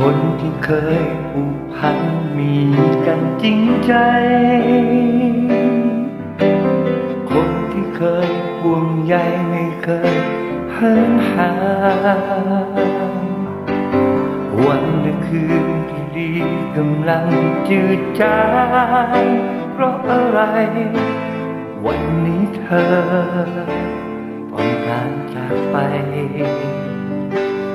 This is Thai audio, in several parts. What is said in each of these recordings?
คนที่เคยผูกพันมีกันจริงใจ คนที่เคยห่วงใยไม่เคยเหินห่างวันและคืนที่ดีกำลังจืดจางเพราะอะไร วันนี้เธอต้องการจากไป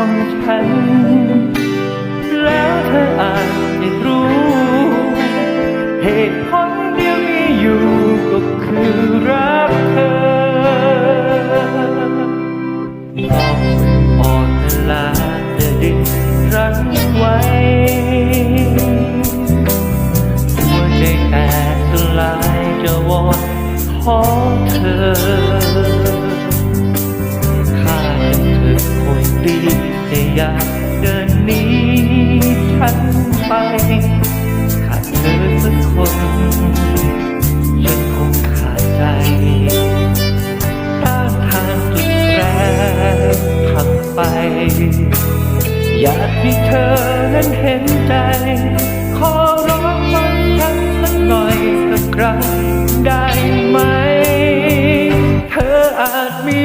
ของฉัน แล้วเธออาจจะรู้ เหตุผลเดียวที่อยู่ก็คือรักเธอองอ่อนลาจะดึงรั้งไว้หัวใจแตกสลายจะวอนขอเธอ อยากให้เธอนั้นเห็นใจ ขอร้องฟังฉันสักหน่อยสักครั้งได้ไหม เธออาจมี